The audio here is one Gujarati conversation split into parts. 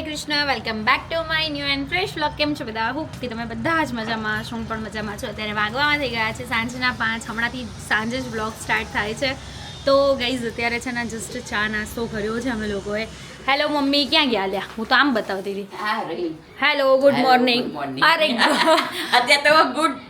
Hare Krishna welcome back to my new and fresh vlog કેમ છો બધા? હું કે તમે બધા જ મજામાં છો હું પણ મજામાં છો? અત્યારે વાગવામાં થઈ ગયા છે સાંજના પાંચ. હમણાંથી સાંજે જ વ્લોગ સ્ટાર્ટ થાય છે. તો ગઈઝ અત્યારે છે ને જસ્ટ ચા નાસ્તો કર્યો છે અમે લોકોએ. હેલો મમ્મી ક્યાં ગયા લ્યા? હું તો આમ બતાવતી હતી. હેલો ગુડ મોર્નિંગ અરે અત્યારે તો ગુડ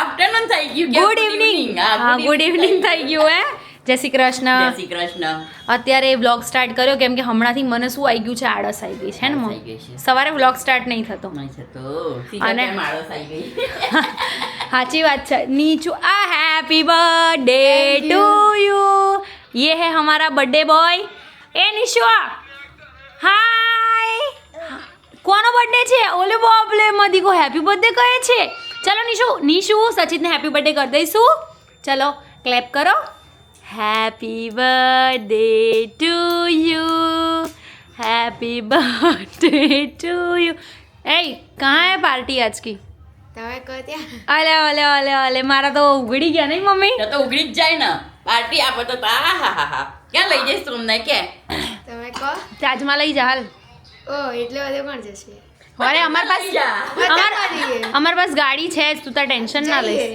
આફ્ટરનૂન થઈ ગયું. ગુડ ઇવનિંગ હા ગુડ ઇવનિંગ થઈ ગયું હે? જય શ્રી કૃષ્ણ. જય શ્રી કૃષ્ણ. અત્યારે વ્લોગ સ્ટાર્ટ કર્યો કેમ કે હમણાંથી મને શું આવી ગયું છે? આળસ આવી ગઈ છે ને સવારે વ્લોગ સ્ટાર્ટ નહીં થતો. અને સાચી વાત છે. નીચું આ હેપી બર્થડે ટુ યુ યે હે હમારા બર્થડે બોય એ નિશુઆ હાય કોનો બર્થડે છે? ઓલે બોબલે મદીકો હેપી બર્થડે કહે છે. ચલો નિશુ નિશુ સચિતને હેપી બર્થડે કરી દઈશું. ચલો ક્લેપ કરો. Happy birthday to you happy birthday to you ए कहाँ है पार्टी आज की તમે કહો ત્યાં અલે અલે અલે અલે મારા તો ઉગડી ગયા નહીં મમ્મી તો તો ઉઘડી જ જાય ને પાર્ટી આપો તો આ હા હા હા ક્યાં લઈ જઈશ તું અમને કે તમે કહો ચાર્જમાં લઈ જા હાલ ઓ એટલે બધે કોણ જશે અરે અમાર પાસે જા. બધા અમાર કરીએ. અમાર પાસે ગાડી છે જ તું તાર ટેન્શન ના લઈશ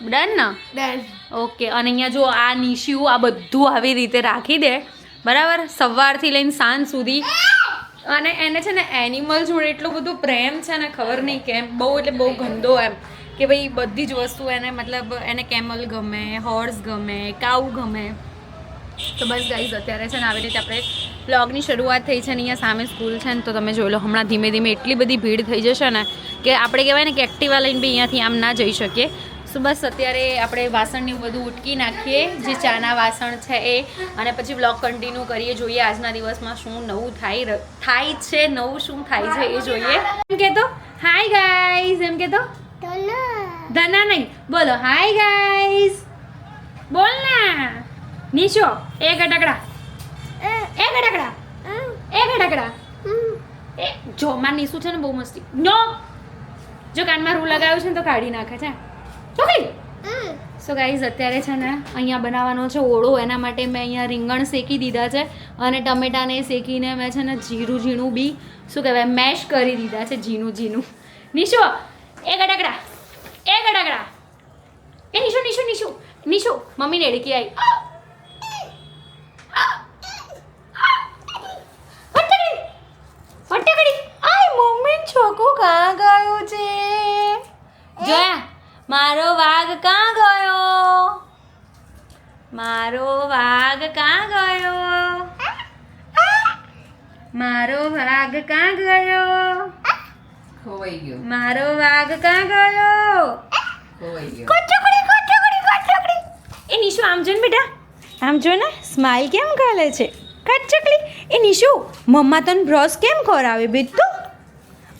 ડન ને? ડન ઓકે અને અહીંયા જો આ નિશિયું આ બધું આવી રીતે રાખી દે. બરાબર? સવારથી લઈને સાંજ સુધી. અને એને છે ને એનિમલ જોડે એટલો બધો પ્રેમ છે ને ખબર નહીં કેમ. બહુ એટલે બહુ ગંદો એમ. કે ભાઈ બધી જ વસ્તુ એને મતલબ એને કેમલ ગમે હોર્સ ગમે કાઉ ગમે. તો બસ ગાઈઝ અત્યારે છે ને આવી રીતે આપણે બ્લોગની શરૂઆત થઈ છે ને અહીંયા સામે સ્કૂલ છે ને તો તમે જોઈ લો હમણાં ધીમે ધીમે એટલી બધી ભીડ થઈ જશે ને કે આપણે કહેવાય ને કે એક્ટિવા લઈને બી અહીંયાથી આમ ના જઈ શકીએ. સો બસ અત્યારે આપણે વાસણને બધું ઉટકી નાખીએ. જે ચાના વાસણ છે એ. અને પછી બ્લોગ કન્ટિન્યુ કરીએ જોઈએ આજના દિવસમાં શું નવું થાય થાય છે નવું શું થાય છે એ જોઈએ. એમ કહેતો હાય ગાઈઝ એમ કહેતો ધના. નહીં. બોલો હાય ગાઈઝ બોલ ના. નીચો એ ગટકડા. એ. ગટકડા. એ. ગટકડા. એ જો માર નીસુ છે ને બહુ મસ્તી. નો. જો કાનમાં રૂ લગાવ્યું છે ને તો કાઢી નાખે છે. ચોકલી સો ગાઈઝ અત્યારે છે ને અહીંયા બનાવવાનો છે ઓળો. એના માટે મેં અહીંયા રીંગણ શેકી દીધા છે અને ટમેટાને શેકીને મેં છે ને જીરું ઝીણું બી શું કહેવાય મેશ કરી દીધા છે ઝીણું ઝીણું. નિશો એ ગટકડા એ ગટકડા એ નિશુ નિશુ નિશુ નિશુ. મમ્મીને એડકી આવી વટકડી વટકડી આય મમ્મી છોકુ કાં ગયો છે જોયા મારો વાઘ કાં ગયો મારો વાઘ કાં ગયો? મારો વાઘ કાં ગયો? ખોવાઈ ગયો. મારો વાઘ કાં ગયો? ખોવાઈ ગયો. કોચકડી કોચકડી કોચકડી એ નિશુ આમ જો ને બેટા. આમ જો ને સ્માઈલ કેમ કરે છે? કચકલી એ નિશુ મમ્મા તને બ્રશ કેમ કરાવે બેટુ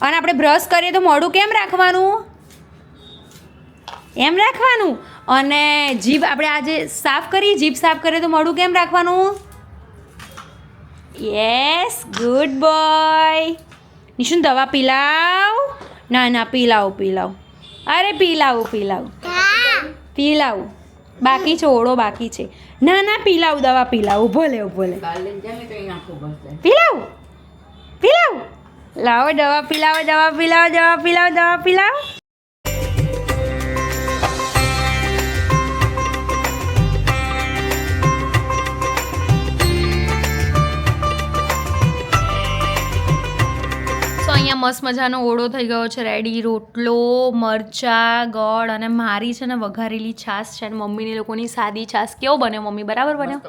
અને આપણે બ્રશ કરીએ તો મોઢું કેમ રાખવાનું? એમ રાખવાનું? અને જીભ આપણે આજે સાફ કરીએ. જીભ સાફ કરીએ તો મોઢું કેમ રાખવાનું? યસ ગુડ બોય નિશુન દવા પીલાવ. ના ના પીલાવ પીલાવ. અરે પીલાવ પીલાવ. પીલાવ. બાકી છે ઓળો બાકી છે. ના ના પીલાવ દવા પીલાવ. ઊભો લે ઊભો લે. પીલાવ. પીલાવ. લાવો દવા પીલાવો દવા પીલાવો દવા પીલાવો દવા પીલાવ. અહીંયા મસ્ત મજાનો ઓળો થઈ ગયો છે. રેડી રોટલો મરચા ગોળ અને મારી છે ને વઘારેલી છાશ છે. અને મમ્મીની લોકોની સાદી છાશ. કેવો બન્યો મમ્મી? બરાબર બન્યો?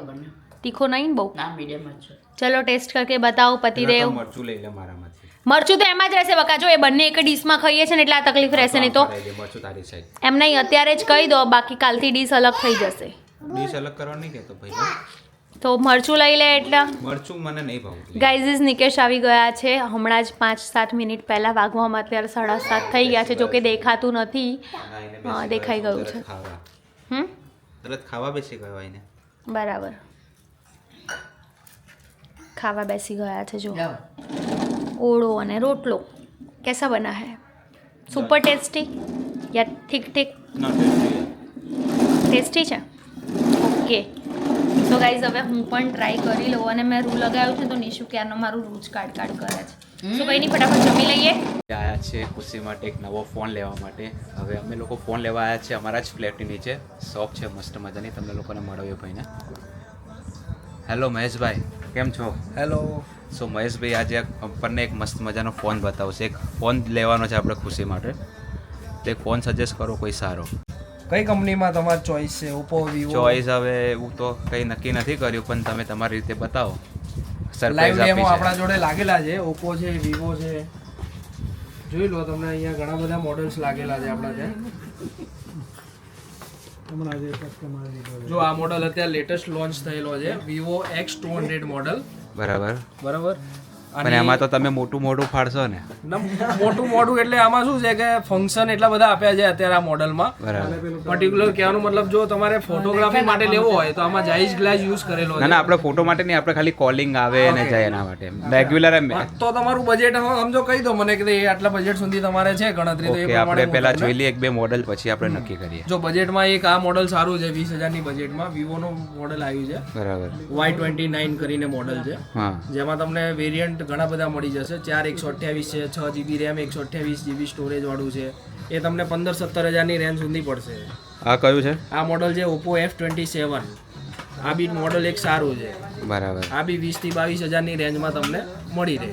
તીખો નહીં ને બહુ? ના મીડિયમ જ છે. ચલો ટેસ્ટ કરકે બતાવો પતિદેવ મરચું લઈ લે મારામાંથી. મરચું તો એમાં જ રહેશે. બકા જો એ બંને એક ડીશમાં ખાઈએ છે ને એટલે આ તકલીફ રહેશે નહીં તો. એમ નહીં અત્યારે જ કહી દો બાકી કાલથી ડીશ અલગ થઈ જશે. ડીશ અલગ કરવાની કહેતો ભાઈ? તો મરચું લઈ લે એટલે. મરચું મને નહીં ભાવતું. ગાઈઝીસ નિકેશ આવી ગયા છે. હમણાં જ પાંચ સાત મિનિટ પહેલાં વાગવામાં અત્યારે સાડા સાત થઈ ગયા છે જોકે દેખાતું નથી. દેખાઈ ગયું છે. હમ? તરત ખાવા બેસી ગયો એને. બરાબર. ખાવા બેસી ગયા છે જો. ઓળો અને રોટલો. કેસા બના હે? સુપર ટેસ્ટી યા ઠીક ઠીક? ટેસ્ટી ટેસ્ટી છે? ઓકે સો ગાઈઝ હવે હું પણ ટ્રાય કરી લઉં અને મેં રૂ લગાવ્યું છે તો નિશુ ક્યારનો મારું રૂજ કાઢ કાઢ કરે છે. તો કઈ નહીં ફટાફટ જમી લઈએ. આવ્યા છે ખુશી માટે એક નવો ફોન લેવા માટે. હવે અમે લોકો ફોન લેવા આવ્યા છે અમારા જ ફ્લેટની નીચે. શોપ છે મસ્ત મજાની. તમને લોકોને મળાવ્યો ભાઈને. હેલો મહેશભાઈ. કેમ છો? હેલો સો મહેશભાઈ આજે આપણને એક મસ્ત મજાનો ફોન બતાવશે. એક ફોન લેવાનો છે આપણે ખુશી માટે. તો એક ફોન સજેસ્ટ કરો કોઈ સારો. કઈ કંપનીમાં તમારી ચોઈસ છે? ઓપ્પો વિવો ચોઈસ હવે એવું તો કંઈ નક્કી નથી કર્યું પણ તમે તમારી રીતે બતાવો. સરપ્રાઈઝ આપી આપણા જોડે લાગેલા છે. ઓપ્પો છે વિવો છે. જોઈ લો તમને અહીંયા ઘણા બધા મોડલ્સ લાગેલા છે આપણા ત્યાં. જો આ મોડલ અત્યારે લેટેસ્ટ લોન્ચ થયેલો છે Vivo X two hundred model બરાબર. બરાબર? પણ એમાં તો તમે મોટું મોટું ફાડશો ને. મોટું મોટું એટલે આમાં શું છે કે ફંક્શન એટલા બધા આપ્યા છે અત્યારે આ મોડલમાં પર્ટિક્યુલર કહેવાનો મતલબ જો તમારે ફોટોગ્રાફી માટે લેવો હોય તો આમાં જાઈઝ ગ્લાસ યુઝ કરેલો ના છે. ના આપણે ફોટો માટે નહીં આપણે ખાલી કોલિંગ આવે અને જાય એના માટે. રેગ્યુલર તો તમારું બજેટ સમજો કહી દો મને કે એ આટલા બજેટ સુધી તમારે છે ગણતરી તો એ આપણે પેલા પહેલા જોઈ લઈએ એક બે મોડલ પછી આપણે નક્કી કરીએ. જો બજેટમાં એક આ મોડલ સારું છે વીસ હજારની બજેટમાં વિવોનું મોડલ આવ્યું છે. બરાબર. વાય ટ્વેન્ટી નાઇન કરીને મોડલ છે. જેમાં તમને વેરિયન્ટ ઘણા બધા મળી જશે. ચાર એકસો અઠ્યાવીસ છે છ જીબી રેમ એકસો અઠ્યાવીસ જીબી સ્ટોરેજ વાળું છે. એ તમને પંદર સત્તર હજારની રેન્જ સુધી પડશે. આ કયું છે? આ મોડલ છે ઓપ્પો એફ ટ્વેન્ટી સેવન આ બી મોડલ એક સારું છે. બરાબર. આ બી વીસથી બાવીસ હજારની રેન્જમાં તમને મળી રહે.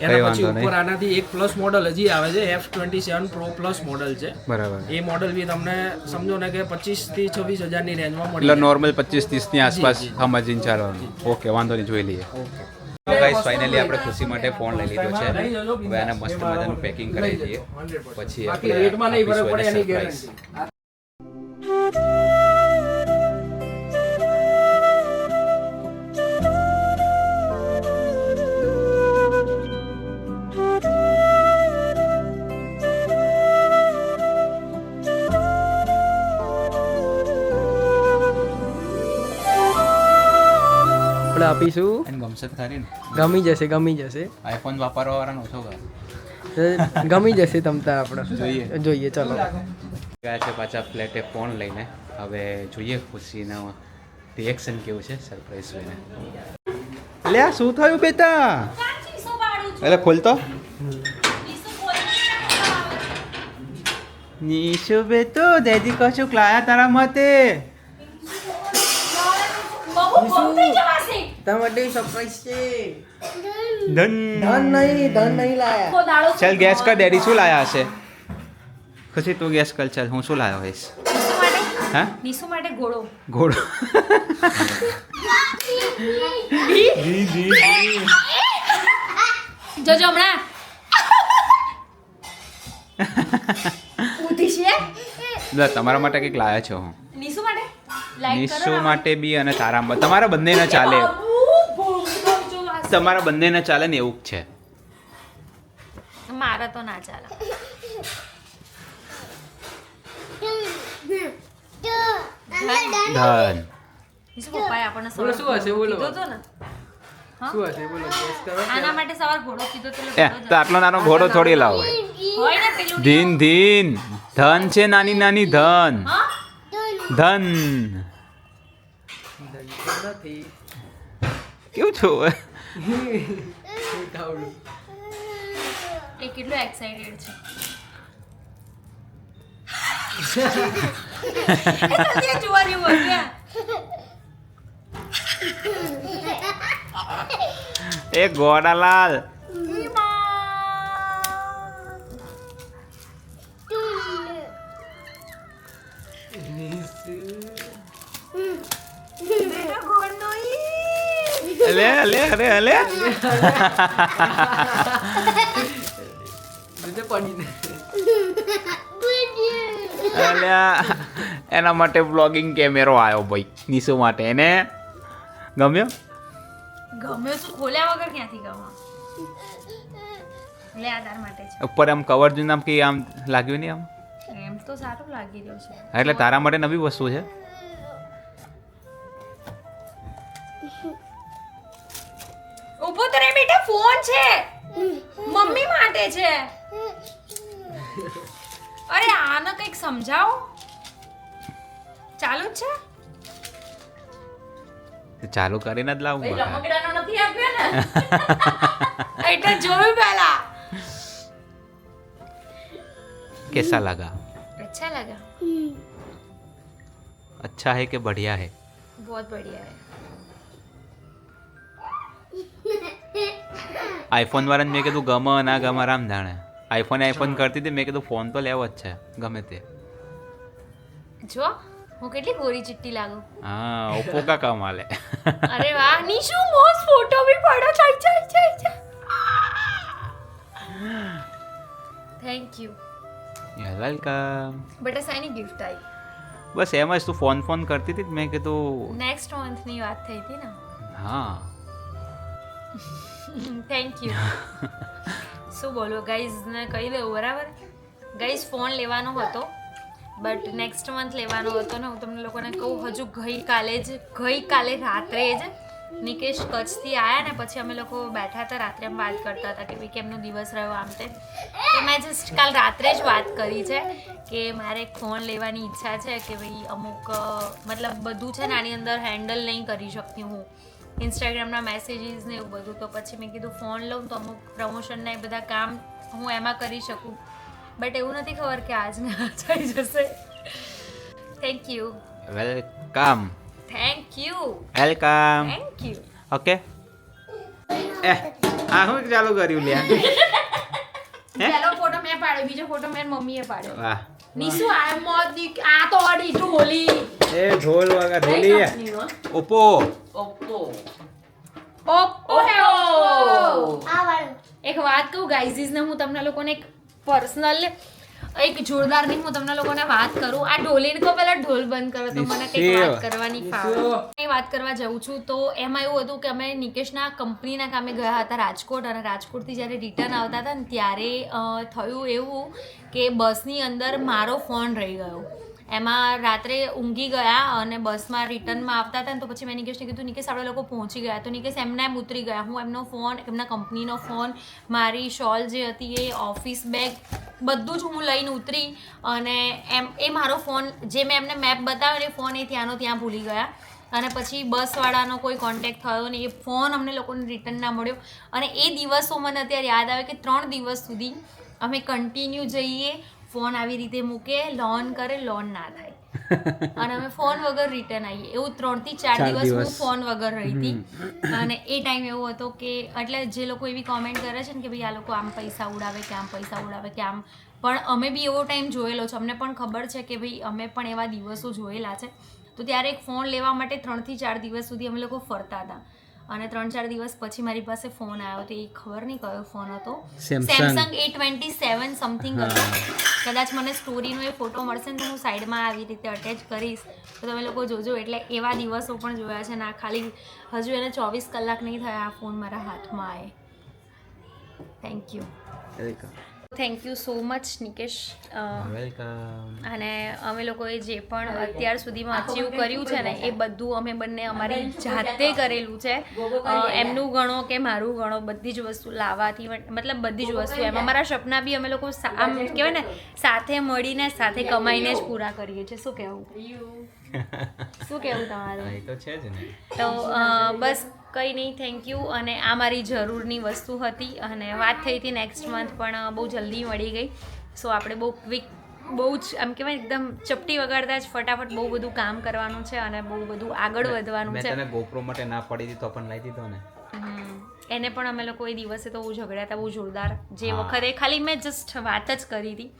એના પછી ઉપર આનાથી એક પ્લસ મોડલ હજી આવે છે F twenty seven Pro Plus model છે. બરાબર. એ મોડલ બી તમને સમજો ને કે પચીસથી છવ્વીસ હજારની રેન્જમાં મળી એટલે નોર્મલ પચીસ ત્રીસની આસપાસ. સમજીને ચાલવાનું. ઓકે વાંધો નહીં જોઈ લઈએ. ગાઈસ ફાઇનલી આપણે ખુશી માટે ફોન લઈ લીધો છે. હવે આને મસ્ત મજાનું પેકિંગ કરી દઈએ. પછી આપણે રેટમાં નહીં ફરક પડે એની ગેરંટી આપીશું. એને ગમશે તો ખરી ગમી જશે ગમી જશે. આઈફોન વાપરવા વાળાનો ઓછો કર. ગમી જશે તમતા આપણે જોઈએ. જોઈએ ચલો. ગયા છે પાછા ફ્લેટે ફોન લઈને. હવે જોઈએ ખુશીના રિએક્શન કેવું છે સરપ્રાઈઝ જોઈને લે આ શું થયું બેટા? એટલે ખોલતો નીશુ બેટો દેદી કશું ક્લાયા તારા મતે તમારે સરપ્રાઈઝ છે. ધન. ધન નહીં ધન નહીં લાયા. ચાલ ગેસ કર ડેડી શું લાયા હશે? ખુશી તું ગેસ કર ચાલ હું શું લાયો હોઈશ? હા? નીસુ માટે ઘોડો. ઘોડો. જોજો હમણાં. ઉધી છે? લે તમારા માટે કંઈક લાયા છો હું. નીસુ માટે? નિશુ માટે બી અને તારા તમારા બંનેના ચાલે. તમારા બંનેને ચાલે ને એવું જ છે. મારા તો ના ચાલે. ધન. પપ્પાએ આપણને બોલો, શું હશે? બોલો. કીધો ને? શું હશે? બોલો આના માટે સવાર ઘોડો કીધો તો એ તો આટલો નાનો ઘોડો થોડી લાવો. હોય ને પેલું ધીન ધીન. ધન છે નાની નાની ધન. હા? ધન નથી. કેવું છું એ કેટલો એક્સાઇટેડ છે. એ ગોડાલાલ. અલે અલે અરે અલે રીતે પડીને અલ્યા એના માટે બ્લોગિંગ કેમેરો આવ્યો ભાઈ નિશુ માટે. એને ગમ્યો? ગમ્યો શું ખોલ્યા વગર ક્યાંથી ગમા લે આધાર માટે ઉપર આમ કવર જોઈને આમ કે આમ લાગ્યું નહીં આમ? એમ તો સારું લાગી રહ્યું છે. એટલે તારા માટે નવી વસ્તુ છે. ઊભો તો રે બેટા ફોન છે મમ્મી માટે છે અરે આને કંઈક સમજાવો ચાલુ જ છે તો ચાલુ કરીને જ લાવું ભાઈ બહાર. રમકડાનો નથી આપ્યો ને એટલે જોયું પહેલા कैसा लगा अच्छा लगा अच्छा है कि बढ़िया है बहुत बढ़िया है આઈફોન વાળાને મેં કીધું ગમે ના ગમે રામ જાણે. આઈફોન આઈફોન કરતી હતી મેં કીધું ફોન તો લેવો જ છે ગમે તે. જો હું કેટલી ગોરી ચિટ્ટી લાગુ. હા ઓપ્પો કા કમાલે અરે વાહ નીશુ મોસ ફોટો ભી પડો ચાઈ ચાઈ ચાઈ ચાઈ થેન્ક યુ વેલકમ બટ સાની ગિફ્ટ આઈ બસ એમ જ તું ફોન ફોન કરતી હતી મેં કીધું નેક્સ્ટ મંથની વાત થઈ હતી ને. હા. થેન્ક યુ શું બોલો ગાઈઝને કહી દઉં બરાબર? ગાઈઝ ફોન લેવાનો હતો બટ નેક્સ્ટ મંથ લેવાનો હતો ને, હું તમને લોકોને કહું, હજુ ગઈકાલે જ, ગઈકાલે રાત્રે જ નિકેશ કચ્છથી આવ્યા ને, પછી અમે લોકો બેઠા હતા રાત્રે આમ વાત કરતા હતા કે ભાઈ કેમનો દિવસ રહ્યો આમ તો મેં જસ્ટ કાલ રાત્રે જ વાત કરી છે કે મારે ફોન લેવાની ઈચ્છા છે કે ભાઈ અમુક મતલબ બધું છે ને આની અંદર હેન્ડલ નહીં કરી શકતી હું. ઇન્સ્ટાગ્રામના મેસેજીસ ને એવું બધું. તો પછી મેં કીધું ફોન લઉં તો અમુક પ્રમોશનના એ બધા કામ હું એમાં કરી શકું. બટ એવું નથી ખબર કે આજને આજ થઈ જશે. Thank you welcome thank you welcome thank you okay એ આ હું ચાલુ કર્યું લ્યા? પહેલો ફોટો મેં પાડ્યો બીજો ફોટો મેં મમ્મીએ પાડ્યો. વાહ. નિશુ આ મોદી આ તો અડી ઢોલી એ ઢોલ વગા ઢોલી ઓપ્પો. ઓપ્પો. ઓપ્પો. હે ઓપ્પો. આ એક વાત કહું ગાઈઝીસ ને હું તમને લોકોને એક પર્સનલ એક જોરદારની હું તમને લોકોને વાત કરું. આ ઢોલીને તો પેલા ઢોલ બંધ કરો તો મને કંઈક વાત કરવાની ફાવે. વાત કરવા જાઉં છું તો એમાં એવું હતું કે અમે નિકેશના કંપનીના કામે ગયા હતા રાજકોટ અને રાજકોટથી જ્યારે રિટર્ન આવતા હતા ને ત્યારે થયું એવું કે બસની અંદર મારો ફોન રહી ગયો. એમાં રાત્રે ઊંઘી ગયા અને બસમાં રિટર્નમાં આવતા હતા ને તો પછી મેં નિકેશને કીધું, નિકેશ આપણે લોકો પહોંચી ગયા. તો નિકેશ એમને એમ ઉતરી ગયા. હું એમનો ફોન, એમના કંપનીનો ફોન, મારી શોલ જે હતી એ ઓફિસ બેગ, બધું જ હું લઈને ઉતરી અને એમ, એ મારો ફોન, જે મેં એમને મેપ બતાવ્યો એ ફોન એ ત્યાંનો ત્યાં ભૂલી ગયા. અને પછી બસવાળાનો કોઈ કોન્ટેક્ટ થયો ને એ ફોન અમને લોકોને રિટર્ન ના મળ્યો. અને એ દિવસો મને અત્યારે યાદ આવે કે ત્રણ દિવસ સુધી અમે કન્ટિન્યુ જઈએ ફોન આવી રીતે મૂકે લોન કરે લોન ના થાય. અને અમે ફોન વગર રિટર્ન આવીએ એવું ત્રણથી ચાર ચાર દિવસ હું ફોન વગર રહી હતી. અને એ ટાઈમ એવો હતો કે એટલે જે લોકો એવી કોમેન્ટ કરે છે ને કે ભાઈ આ લોકો આમ પૈસા ઉડાવે કે આમ પૈસા ઉડાવે કે આમ. પણ અમે બી એવો ટાઈમ જોયેલો છે. અમને પણ ખબર છે કે ભાઈ અમે પણ એવા દિવસો જોયેલા છે. તો ત્યારે એક ફોન લેવા માટે ત્રણથી ચાર દિવસ સુધી અમે લોકો ફરતા હતા. અને ત્રણ ચાર દિવસ પછી મારી પાસે ફોન આવ્યો તો એ ખબર નહીં કયો ફોન હતો. Samsung A twenty seven something હતો. કદાચ મને સ્ટોરીનો એ ફોટો મળશે ને તો હું સાઈડમાં આવી રીતે અટેચ કરીશ. તો તમે લોકો જોજો એટલે એવા દિવસો પણ જોયા છે ને આ ખાલી હજુ એને ચોવીસ કલાક નહીં થયા આ ફોન મારા હાથમાં આવે thank you thank you so much Nikesh welcome અને અમે લોકોએ જે પણ અત્યાર સુધીમાં અચીવ કર્યું છે ને એ બધું અમે બંને અમારી જાતે કરેલું છે. એમનું ગણો કે મારું ગણો બધી જ વસ્તુ લાવવાથી મતલબ બધી જ વસ્તુ એમ. અમારા સપના બી અમે લોકો આમ કહેવાય ને સાથે મળીને સાથે કમાઈને જ પૂરા કરીએ છીએ. શું કહેવું? શું કેવું તમારું? એ તો છે જ ને. તો બસ કંઈ નહીં થેન્ક યુ અને આ મારી જરૂરની વસ્તુ હતી અને વાત થઈ હતી નેક્સ્ટ મંથ પણ બહુ જલ્દી મળી ગઈ. સો આપણે બહુ ક્વિક બહુ જ આમ કહેવાય એકદમ ચપટી વગાડતા જ ફટાફટ બહુ બધું કામ કરવાનું છે અને બહુ બધું આગળ વધવાનું છે. તને ગોપ્રો માટે ના પડી તો પણ લઈ દીધો ને. એને પણ અમે લોકો એ દિવસે તો બહુ ઝઘડ્યા હતા બહુ જોરદાર. જે વખતે ખાલી મેં જસ્ટ વાત જ કરી હતી.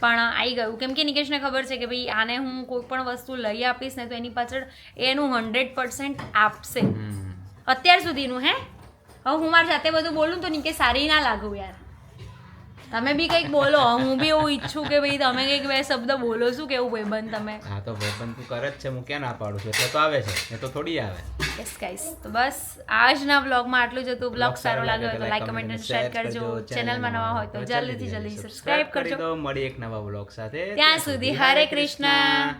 પણ આવી ગયું. કેમ કે નિકેશને ખબર છે કે ભાઈ આને હું કોઈ પણ વસ્તુ લઈ આપીશ ને તો એની પાછળ એનું હંડ્રેડ પર્સન્ટ આપશે. અત્યાર સુધીનું હે? હવે હું મારી જાતે બધું બોલું તો નિકેશ સારી ના લાગુ યાર. તમે બી કંઈક બોલો. હું બી એવું ઈચ્છું કે ભાઈ તમે કંઈક બે શબ્દ બોલો. શું કેવું ભાઈબંધ તમે? હા તો ભાઈબંધ તું કરે જ છે. હું ક્યાં ના પાડું છું? એટલે તો આવે છે. એ તો થોડી આવે. યસ ગાઈસ તો બસ આજના બ્લોગમાં આટલું જ હતું. બ્લોગ સારો લાગ્યો તો લાઈક કમેન્ટ અને શેર કરજો. ચેનલમાં નવા હોય તો જલ્દીથી જલ્દી સબસ્ક્રાઇબ કરજો. તો મળી એક નવા બ્લોગ સાથે. ત્યાં સુધી હરે કૃષ્ણ